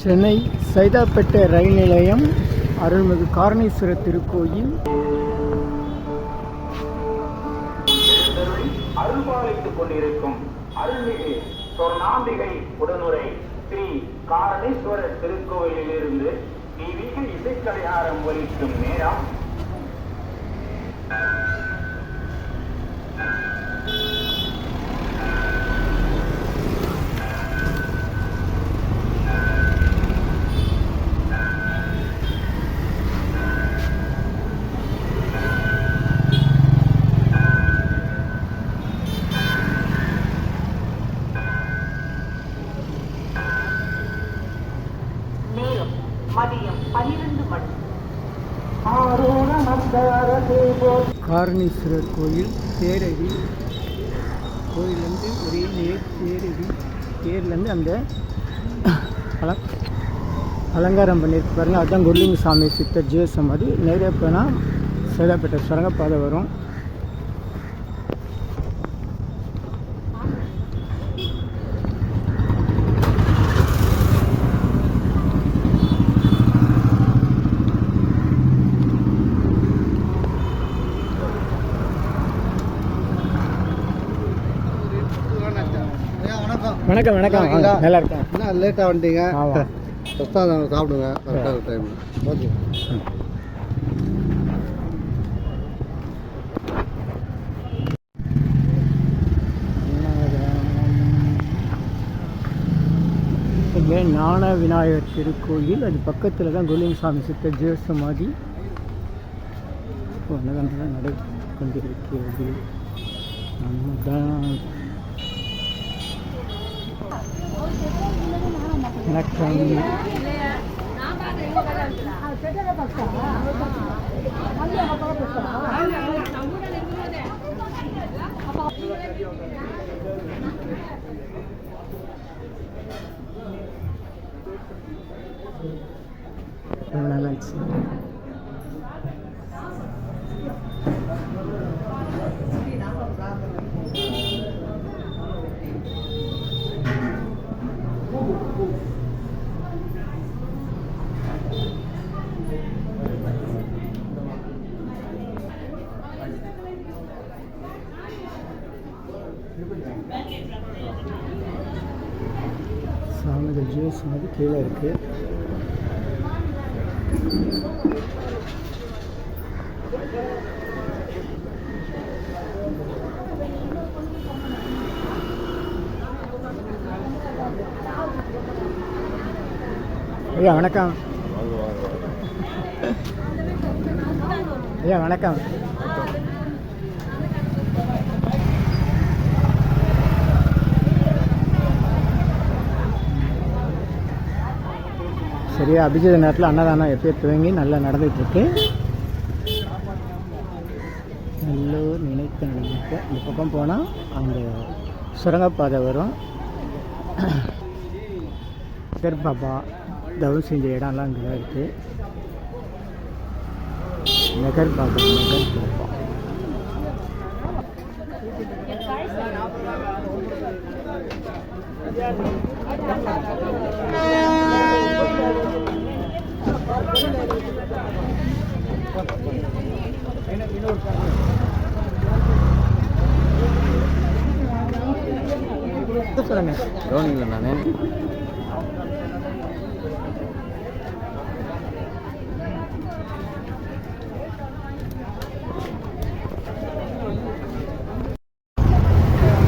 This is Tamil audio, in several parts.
சென்னை சைதாப்பேட்டை ரயில் நிலையம் அருள்மிகு காரணீஸ்வரர் திருக்கோயில். அருள்பாலித்துக் கொண்டிருக்கும் அருள்மிகு சொர்ணாம்பிகை உடனுரை ஸ்ரீ காரணேஸ்வரர் திருக்கோயிலிலிருந்து தெய்வீக இசைக்கடையாரம் ஒலிக்கும் நேரம் நேரம். காரணீஸ்வரர் கோயில் தேரடி. கோயிலேருந்து ஒரே நேர் தேரடி. தேர்லேருந்து அந்த அல அலங்காரம் பண்ணியிருக்கு பாருங்கள் அதுதான் கொல்லிங்க சாமி சித்தர் ஜீவ மாதிரி நேரே போனால் சேதாப்பேட்டை சுரங்கப்பாதை வரும் ஐயா, வணக்கம் வணக்கம்? நல்லா இருக்கேன் என்ன லேட்டாக வந்துட்டீங்க. பிரசாதம் சாப்பிடுங்க. கரெக்டாக டைம் ஓகே. ஞான விநாயகர் திருக்கோயில் அது பக்கத்தில் தான் கோலிங்க சாமி சித்தர் ஜீவ சமாதி நடை கொண்டிருக்கிறது. நம்மதான் வணக்கம். ரொம்ப நல்லா இருந்துச்சு சாமிகள் மாதிரி கீழே இருக்குது ஐயா வணக்கம். ஐயா வணக்கம். சரியா? அபிஜித நேரத்தில் அன்னதானம் எப்பயோ துவங்கி நல்லா நடந்துகிட்ருக்கு. நல்லூர் நினைத்த நினைக்க இந்த பக்கம் போனால் அந்த சுரங்கப்பாதை வரும். பாபா தவம் செஞ்ச இடம்லாம் இங்கே தான் இருக்குது நகர் பாபா நகர் பாபா சொல்லுங்க கவனிங்களா நான்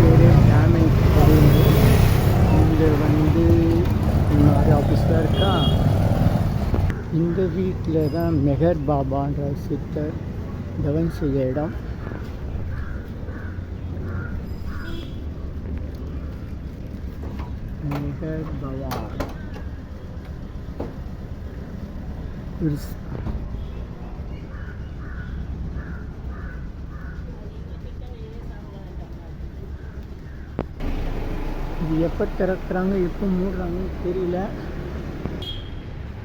பேரு டேமேஜ் வந்து ஆஃபீஸில் இருக்கா இந்த வீட்டில் தான் மெஹர் பாபான்ற சித்தர் தவன் செய்த இடம். மெஹர் பாபா. இது எப்போ திறக்கிறாங்க எப்போ மூடுறாங்கன்னு தெரியல.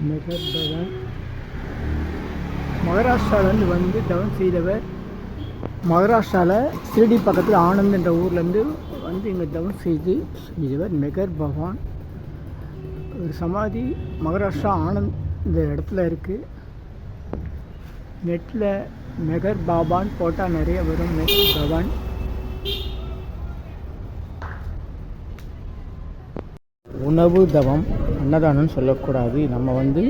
மெஹர் பவன் மகாராஷ்டிராவிலேருந்து வந்து டவுன் செய்தவர் மகாராஷ்டிராவில் சிறுடி பக்கத்தில் ஆனந்த் என்ற ஊர்லேருந்து வந்து இங்கே தவம் செய்து செய்தவர் மெகர் பகவான். ஒரு சமாதி மகாராஷ்டிரா ஆனந்த் இந்த இடத்துல இருக்குது நெட்டில் மெகர் பாபான் போட்டால் நிறைய வரும். மெகர் பாபான் உணவு தவம். அன்னதானம்னு சொல்லக்கூடாது. நம்ம வந்து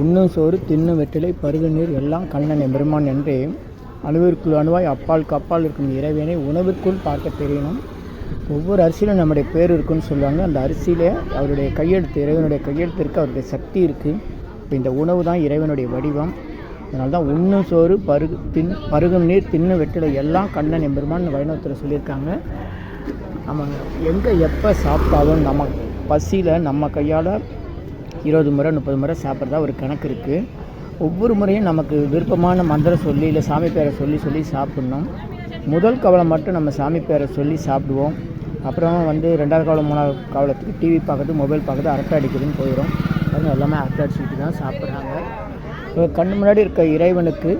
உண்ணும் சோறு தின்னும் வெற்றிலை பருகு நீர் எல்லாம் கண்ணன் எம்பெருமான் என்றே அணுவிற்குள் அணுவாய் அப்பால் கப்பால் இருக்கும் இறைவனை உணவிற்குள் பார்க்க தெரியணும். ஒவ்வொரு அரிசியிலும் நம்முடைய பேர் இருக்குன்னு சொல்லுவாங்க. அந்த அரிசியில் அவருடைய கையெழுத்து இறைவனுடைய கையெழுத்து இருக்குது அவருடைய சக்தி இருக்குது இப்போ இந்த உணவு தான் இறைவனுடைய வடிவம். அதனால தான் உண்ணும் சோறு பருகு தின் பருகும் நீர் தின்னு வெற்றிலை எல்லாம் கண்ணன் எம்பெருமான்னு வைணவத்தில் சொல்லியிருக்காங்க. நம்ம எங்கே எப்போ சாப்பிட்டாலும் நமக்கு பசியில் நம்ம கையால் இருபது முறை முப்பது முறை சாப்பிட்றதா ஒரு கணக்கு இருக்குது ஒவ்வொரு முறையும் நமக்கு விருப்பமான மந்திரம் சொல்லி இல்லை சாமி பேரை சொல்லி சொல்லி சாப்பிட்ணும். முதல் கவலை மட்டும் நம்ம சாமி பேரை சொல்லி சாப்பிடுவோம். அப்புறம் வந்து ரெண்டாவது கவலை மூணாவது கவலத்துக்கு டிவி பார்க்குறது மொபைல் பார்க்குறது அரட்டை அடிக்கிறதுன்னு போயிடும் அதுவும் எல்லாமே அரட்டை அடிச்சுட்டு தான் சாப்பிட்றாங்க. கண்ணு முன்னாடி இருக்க இறைவனுக்கு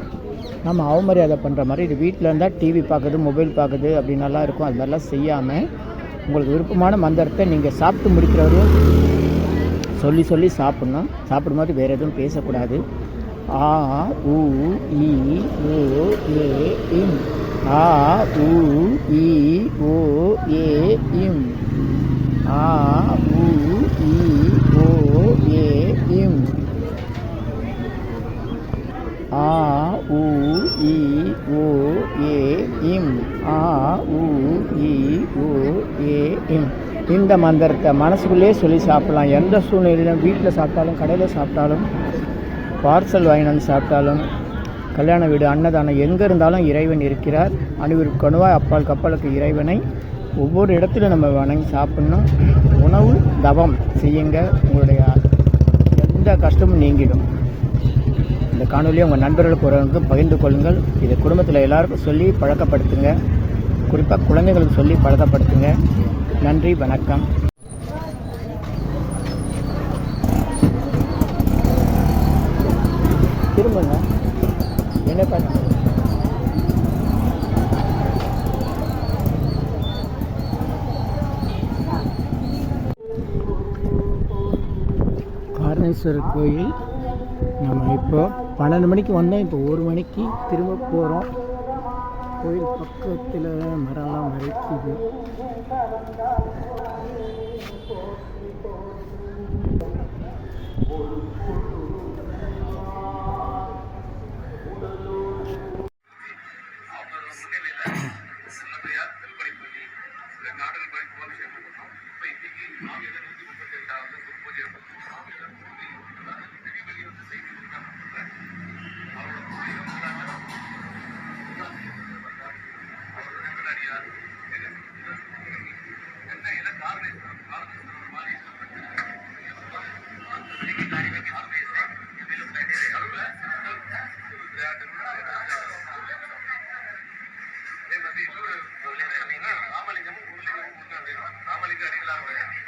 நம்ம அவமரியாதை பண்ணுற மாதிரி இது வீட்டில் இருந்தால் டிவி பார்க்குது மொபைல் பார்க்குது அப்படின்னலாம் இருக்கும். அது மாதிரிலாம் செய்யாமல் உங்களுக்கு விருப்பமான மந்திரத்தை நீங்கள் சாப்பிட்டு முடிக்கிறவரையும் சொல்லி சொல்லி சாப்பிட்ணும். சாப்பிடும்போது வேறு எதுவும் பேசக்கூடாது. ஆ உ இ ஓ ஏ இம். ஆ உ இ ஓ ஏ இம். ஆ உ இ ஓ ஏ இம். ஆ உ இ ஓ ஏ இம். ஆ உ இ ஓ இந்த மந்திரத்தை மனசுக்குள்ளேயே சொல்லி சாப்பிடலாம். எந்த சூழ்நிலையிலும் வீட்டில் சாப்பிட்டாலும் கடையில் சாப்பிட்டாலும் பார்சல் வாங்கினு வந்து சாப்பிட்டாலும் கல்யாண வீடு அன்னதானம் எங்கே இருந்தாலும் இறைவன் இருக்கிறார். அணுவிற்கு கணுவாய் அப்பால் கப்பலுக்கு இறைவனை ஒவ்வொரு இடத்துல நம்ம வணங்கி சாப்பிட்ணும். உணவு தவம் செய்யுங்க. உங்களுடைய எந்த கஷ்டமும் நீங்கிடும். இந்த காணொலியை உங்கள் நண்பர்களுக்கு ஒருவருக்கு பகிர்ந்து கொள்ளுங்கள். இதை குடும்பத்தில் எல்லாருக்கும் சொல்லி பழக்கப்படுத்துங்க. குறிப்பாக குழந்தைகளுக்கு சொல்லி பழக்கப்படுத்துங்க. நன்றி வணக்கம். திரும்புங்க. என்ன பண்ண காரணேஸ்வரர் கோயில். நம்ம இப்போ பன்னெண்டு மணிக்கு வந்தோம். இப்போ ஒரு மணிக்கு திரும்ப போகிறோம் கோயில் பக்கத்தில் மரம்லாம் மறைக்குது. ஒரு claro, ¿verdad?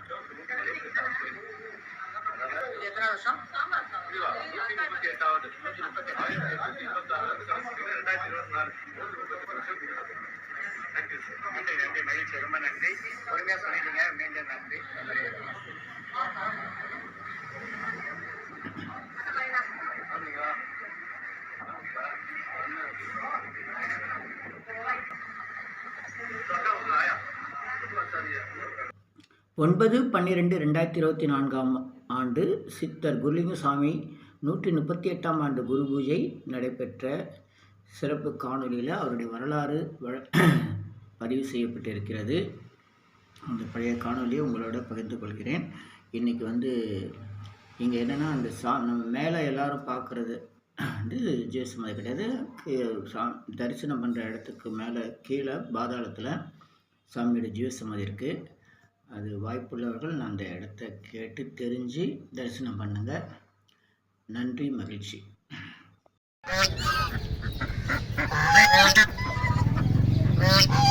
வருஷம் நன்றி ஒன்பது பன்னிரெண்டு ரெண்டாயிரத்தி இருபத்தி நான்காம் ஆண்டு சித்தர் குருலிங்கசாமி நூற்றி முப்பத்தி எட்டாம் ஆண்டு குரு பூஜை நடைபெற்ற சிறப்பு காணொளியில் அவருடைய வரலாறு வழ- பதிவு செய்யப்பட்டிருக்கிறது. அந்த பழைய காணொளியை உங்களோட பகிர்ந்து கொள்கிறேன். இன்றைக்கி வந்து இங்கே என்னென்னா அந்த சா நம்ம மேலே எல்லாரும் பார்க்குறது வந்து ஜேசுமதி கிடையாது சா- தரிசனம் பண்ணுற இடத்துக்கு மேலே கீழே பாதாளத்தில் சாமியோட ஜீவசமாதி இருக்குது அது வாய்ப்புள்ளவர்கள் அந்த இடத்த கேட்டு தெரிஞ்சு தரிசனம் பண்ணுங்க. நன்றி மகிழ்ச்சி. சென்னை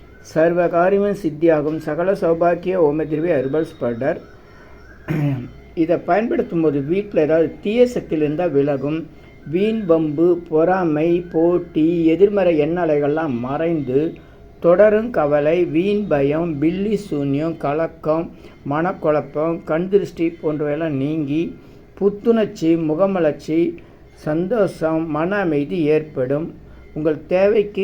சர்வ காரியமும் சித்தியாகும். சகல சௌபாக்கிய ஓமதிரவி ஹெர்பல்ஸ் பவுடர் இதை பயன்படுத்தும் போது வீட்டில் ஏதாவது தீய சக்தியில் இருந்தால் விலகும். வீண் பம்பு பொறாமை போட்டி எதிர்மறை எண்ணலைகள்லாம் மறைந்து தொடரும் கவலை வீண் பயம் பில்லி சூன்யம் கலக்கம் மனக்குழப்பம் கண் திருஷ்டி போன்றவையெல்லாம் நீங்கி புத்துணர்ச்சி முகமலர்ச்சி சந்தோஷம் மன அமைதி ஏற்படும். உங்கள் தேவைக்கு